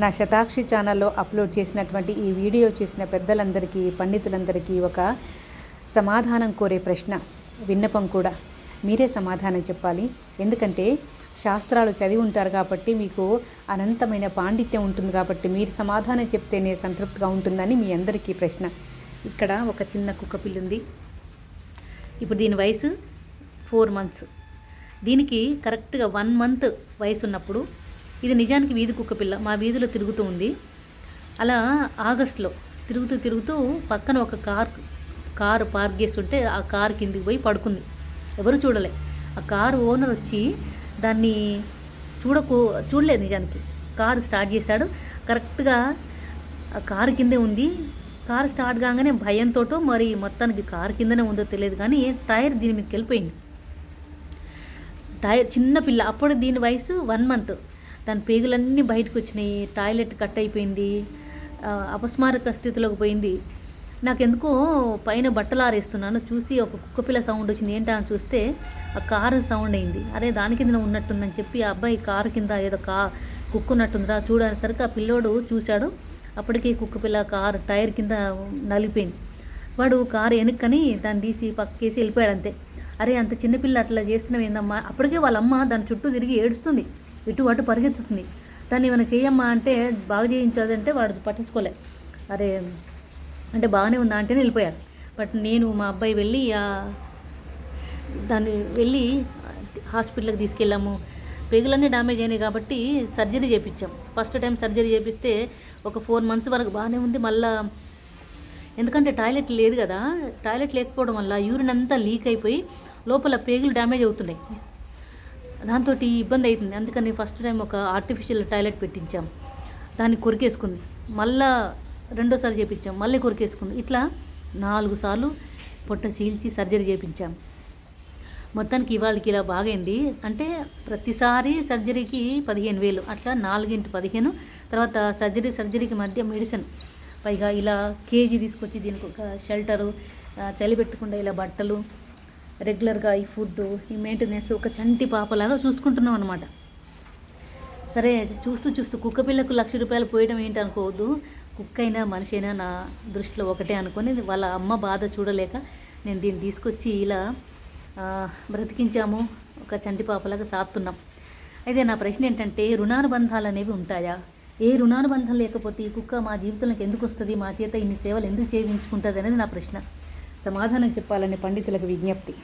నా శతాక్షి ఛానల్లో అప్లోడ్ చేసినటువంటి ఈ వీడియో చేసిన పెద్దలందరికీ పండితులందరికీ ఒక సమాధానం కోరే ప్రశ్న విన్నపం కూడా. మీరే సమాధానం చెప్పాలి. ఎందుకంటే శాస్త్రాలు చదివి ఉంటారు కాబట్టి మీకు అనంతమైన పాండిత్యం ఉంటుంది కాబట్టి మీరు సమాధానం చెప్తేనే సంతృప్తిగా ఉంటుందని మీ అందరికీ ప్రశ్న. ఇక్కడ ఒక చిన్న కుక్కపిల్ల ఉంది ఇప్పుడు దీని వయసు ఫోర్ మంత్స్. దీనికి కరెక్ట్గా వన్ మంత్ వయసు ఉన్నప్పుడు ఇది నిజానికి వీధి కుక్క పిల్ల మా వీధిలో తిరుగుతూ ఉంది. అలా ఆగస్ట్లో తిరుగుతూ తిరుగుతూ పక్కన ఒక కార్ కారు పార్క్ చేస్తుంటే ఆ కారు కిందికి పోయి పడుకుంది. ఎవరు చూడలే. ఆ కారు ఓనర్ వచ్చి దాన్ని చూడకు చూడలేదు నిజానికి. కారు స్టార్ట్ చేశాడు. కరెక్ట్గా ఆ కారు కిందే ఉంది. కారు స్టార్ట్ కాగానే భయంతో మరి మొత్తానికి కారు కిందనే ఉందో తెలియదు కానీ టైర్ దీని మీదకి వెళ్ళిపోయింది. టైర్ చిన్న పిల్ల అప్పుడు దీని వయసు వన్ మంత్. దాని పేగులన్నీ బయటకు వచ్చినాయి టాయిలెట్ కట్ అయిపోయింది అపస్మారక స్థితిలోకి పోయింది. నాకెందుకో పైన బట్టలు ఆరేస్తున్నాను చూసి ఒక కుక్కపిల్ల సౌండ్ వచ్చింది. ఏంటా అని చూస్తే ఆ కారు సౌండ్ అయింది. అరే దాని కింద ఉన్నట్టుందని చెప్పి ఆ అబ్బాయి కారు కింద ఏదో కా కుక్కున్నట్టుందిరా చూడనేసరికి ఆ పిల్లోడు చూశాడు. అప్పటికి కుక్కపిల్ల కారు టైర్ కింద నలిపోయింది వాడు కారు వెనుక్కని దాన్ని తీసి పక్కేసి వెళ్ళిపోయాడు అంతే. అరే అంత చిన్నపిల్ల అట్లా చేస్తున్నావు ఏందమ్మా అప్పటికే వాళ్ళమ్మ దాని చుట్టూ తిరిగి ఏడుస్తుంది. ఇటు అటు పరిగెత్తుతుంది. దాన్ని ఏమైనా చేయమ్మా అంటే బాగా చేయించదంటే వాడు పట్టించుకోలే. అరే అంటే బాగానే ఉందా అంటేనే వెళ్ళిపోయాడు బట్ నేను మా అబ్బాయి వెళ్ళి దాన్ని వెళ్ళి హాస్పిటల్కి తీసుకెళ్ళాము. పేగులన్నీ డ్యామేజ్ అయినాయి కాబట్టి సర్జరీ చేయించాం ఫస్ట్ టైం సర్జరీ చేపిస్తే ఒక ఫోర్ మంత్స్ వరకు బాగానే ఉంది. మళ్ళా ఎందుకంటే టాయిలెట్ లేదు కదా టాయిలెట్ లేకపోవడం వల్ల యూరిన్ అంతా లీక్ అయిపోయి లోపల పేగులు డ్యామేజ్ అవుతున్నాయి. దాంతో ఇబ్బంది అవుతుంది అందుకని ఫస్ట్ టైం ఒక ఆర్టిఫిషియల్ టాయిలెట్ పెట్టించాం. దాన్ని కొరికేసుకుంది. మళ్ళా రెండోసారి చేపించాం. మళ్ళీ కొరికేసుకుంది. ఇట్లా నాలుగు సార్లు పొట్ట చీల్చి సర్జరీ చేయించాం మొత్తానికి ఇవాళకి ఇలా బాగైంది. అంటే ప్రతిసారి సర్జరీకి పదిహేను వేలు అట్లా నాలుగింటి పదిహేను తర్వాత సర్జరీ సర్జరీకి మధ్య మెడిసిన్ పైగా ఇలా కేజీ తీసుకొచ్చి దీనికి ఒక షెల్టరు చలి పెట్టకుండా ఇలా బట్టలు రెగ్యులర్గా ఈ ఫుడ్ ఈ మెయింటెనెన్స్ ఒక చంటి పాపలాగా చూసుకుంటున్నాం అనమాట సరే చూస్తూ చూస్తూ కుక్క పిల్లకు లక్ష రూపాయలు పోయడం ఏంటి అనుకోవద్దు. కుక్క అయినా మనిషి అయినా నా దృష్టిలో ఒకటే అనుకొని వాళ్ళ అమ్మ బాధ చూడలేక నేను దీన్ని తీసుకొచ్చి ఇలా బ్రతికించాము. ఒక చంటి పాపలాగా సాత్తున్నాం అయితే నా ప్రశ్న ఏంటంటే రుణానుబంధాలు అనేవి ఉంటాయా? ఏ రుణానుబంధం లేకపోతే ఈ కుక్క మా జీవితంలోకి ఎందుకు వస్తుంది? మా చేత ఇన్ని సేవలు ఎందుకు చేయించుకుంటుంది అనేది నా ప్రశ్న. సమాధానం చెప్పాలని పండితులకు విజ్ఞప్తి.